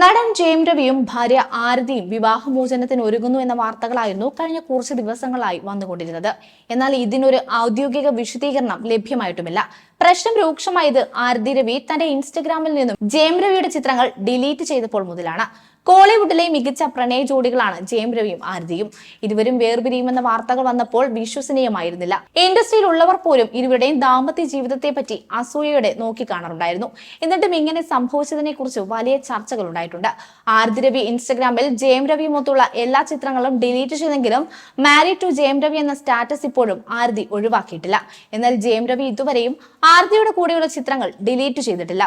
നടൻ ജയം രവിയും ഭാര്യ ആരതിയും വിവാഹമോചനത്തിന് ഒരുങ്ങുന്നു എന്ന വാർത്തകളായിരുന്നു കഴിഞ്ഞ കുറച്ച് ദിവസങ്ങളായി വന്നുകൊണ്ടിരുന്നത്. എന്നാൽ ഇതിനൊരു ഔദ്യോഗിക വിശദീകരണം ലഭ്യമായിട്ടുമില്ല. പ്രശ്നം രൂക്ഷമായത് ആരതി രവി തന്റെ ഇൻസ്റ്റഗ്രാമിൽ നിന്നും ജയം രവിയുടെ ചിത്രങ്ങൾ ഡിലീറ്റ് ചെയ്തപ്പോൾ മുതലാണ്. കോളിവുഡിലെ മികച്ച പ്രണയ ജോഡികളാണ് ജയം രവിയും ആരതിയും. ഇരുവരും വേർപിരിയുമെന്ന വാർത്തകൾ വന്നപ്പോൾ വിശ്വസനീയമായിരുന്നില്ല. ഇൻഡസ്ട്രിയിൽ ഉള്ളവർ പോലും ഇരുവരുടെയും ദാമ്പത്യ ജീവിതത്തെ പറ്റി അസൂയയോടെ നോക്കിക്കാണാറുണ്ടായിരുന്നു. എന്നിട്ടും ഇങ്ങനെ സംഭവിച്ചതിനെ കുറിച്ച് വലിയ ചർച്ചകൾ ഉണ്ടായിട്ടുണ്ട്. ആരതി രവി ഇൻസ്റ്റഗ്രാമിൽ ജയം രവിയുമൊത്തുള്ള എല്ലാ ചിത്രങ്ങളും ഡിലീറ്റ് ചെയ്തെങ്കിലും മാരി ടു ജയം രവി എന്ന സ്റ്റാറ്റസ് ഇപ്പോഴും ആരതി ഒഴിവാക്കിയിട്ടില്ല. എന്നാൽ ജയം രവി ഇതുവരെയും ആരതിയുടെ കൂടെയുള്ള ചിത്രങ്ങൾ ഡിലീറ്റ് ചെയ്തിട്ടില്ല.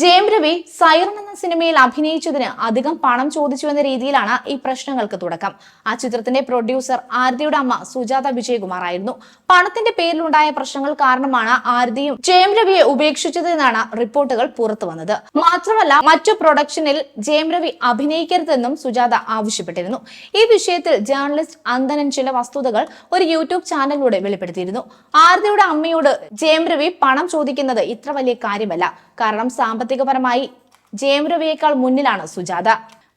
ജയം രവി സൈറൺ എന്ന സിനിമയിൽ അഭിനയിച്ചതിന് അധികം പണം ചോദിച്ചു എന്ന രീതിയിലാണ് ഈ പ്രശ്നങ്ങൾക്ക് തുടക്കം. ആ ചിത്രത്തിന്റെ പ്രൊഡ്യൂസർ ആരതിയുടെ അമ്മ സുജാത വിജയകുമാർ ആയിരുന്നു. പണത്തിന്റെ പേരിലുണ്ടായ പ്രശ്നങ്ങൾ കാരണമാണ് ആരതിയും ജയം രവിയെ ഉപേക്ഷിച്ചത് എന്നാണ് റിപ്പോർട്ടുകൾ പുറത്തു വന്നത്. മാത്രമല്ല മറ്റു പ്രൊഡക്ഷനിൽ ജയം രവി അഭിനയിക്കരുതെന്നും സുജാത ആവശ്യപ്പെട്ടിരുന്നു. ഈ വിഷയത്തിൽ ജേർണലിസ്റ്റ് അന്തനൻ ചില വസ്തുതകൾ ഒരു യൂട്യൂബ് ചാനലിലൂടെ വെളിപ്പെടുത്തിയിരുന്നു. ആരതിയുടെ അമ്മയോട് ജയം രവി പണം ചോദിക്കുന്നത് ഇത്ര വലിയ കാര്യമല്ല. കാരണം സാമ്പത്തികപരമായി ജയം രവിയേക്കാൾ മുന്നിലാണ് സുജാത.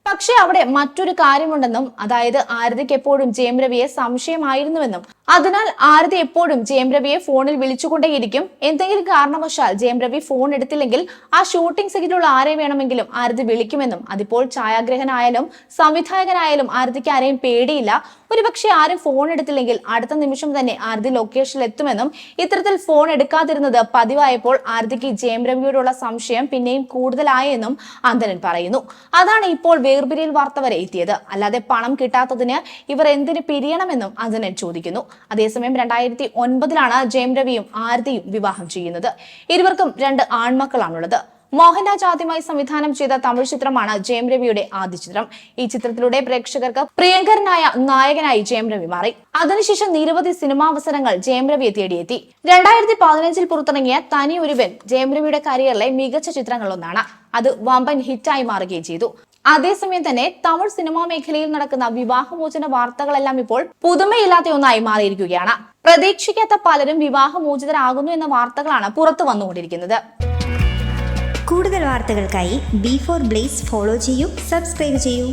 പക്ഷെ അവിടെ മറ്റൊരു കാര്യമുണ്ടെന്നും അതായത് ആരതിക്ക് എപ്പോഴും ജയം രവിയെ സംശയമായിരുന്നുവെന്നും. അതിനാൽ ആരതി എപ്പോഴും ജയം രവിയെ ഫോണിൽ വിളിച്ചുകൊണ്ടേയിരിക്കും. എന്തെങ്കിലും കാരണവശാൽ ജയം രവി ഫോൺ എടുത്തില്ലെങ്കിൽ ആ ഷൂട്ടിംഗ് സെറ്റിലുള്ള ആരെ വേണമെങ്കിലും ആരതി വിളിക്കുമെന്നും അതിപ്പോൾ ഛായാഗ്രഹനായാലും സംവിധായകനായാലും ആരതിക്ക് ആരെയും പേടിയില്ല. ഒരുപക്ഷെ ആരും ഫോൺ എടുത്തില്ലെങ്കിൽ അടുത്ത നിമിഷം തന്നെ ആരതി ലൊക്കേഷനിൽ എത്തുമെന്നും ഇത്തരത്തിൽ ഫോൺ എടുക്കാതിരുന്നത് പതിവായപ്പോൾ ആരതിക്ക് ജയം രവിയോടുള്ള സംശയം പിന്നെയും കൂടുതലായെന്നും അന്തരൻ പറയുന്നു. അതാണ് ഇപ്പോൾ വേർപിരിയൽ വാർത്ത വരെ എത്തിയത്. അല്ലാതെ പണം കിട്ടാത്തതിന് ഇവർ എന്തിന് പിരിയണമെന്നും അതിന് ചോദിക്കുന്നു. അതേസമയം രണ്ടായിരത്തി ഒൻപതിലാണ് ജയം രവിയും ആരതിയും വിവാഹം ചെയ്യുന്നത്. ഇരുവർക്കും രണ്ട് ആൺമക്കളാണുള്ളത്. മോഹൻരാജ് ആദ്യമായി സംവിധാനം ചെയ്ത തമിഴ് ചിത്രമാണ് ജയം രവിയുടെ ആദ്യ ചിത്രം. ഈ ചിത്രത്തിലൂടെ പ്രേക്ഷകർക്ക് പ്രിയങ്കരനായ നായകനായി ജയം രവി മാറി. അതിനുശേഷം നിരവധി സിനിമാ അവസരങ്ങൾ ജയം രവിയെ തേടിയെത്തി. രണ്ടായിരത്തി പതിനഞ്ചിൽ പുറത്തിറങ്ങിയ തനി ഒരുവൻ ജയം രവിയുടെ കരിയറിലെ മികച്ച ചിത്രങ്ങളൊന്നാണ്. അത് വമ്പൻ ഹിറ്റായി മാറുകയും ചെയ്തു. അതേസമയം തന്നെ തമിഴ് സിനിമാ മേഖലയിൽ നടക്കുന്ന വിവാഹമോചന വാർത്തകളെല്ലാം ഇപ്പോൾ പുതുമയില്ലാത്ത ഒന്നായി മാറിയിരിക്കുകയാണ്. പ്രതീക്ഷിക്കാത്ത പലരും വിവാഹമോചിതരാകുന്നു എന്ന വാർത്തകളാണ് പുറത്തു വന്നുകൊണ്ടിരിക്കുന്നത്. കൂടുതൽ വാർത്തകൾക്കായി ബി ഫോർ ബ്ലേസ് ഫോളോ ചെയ്യൂ സബ്സ്ക്രൈബ് ചെയ്യൂ.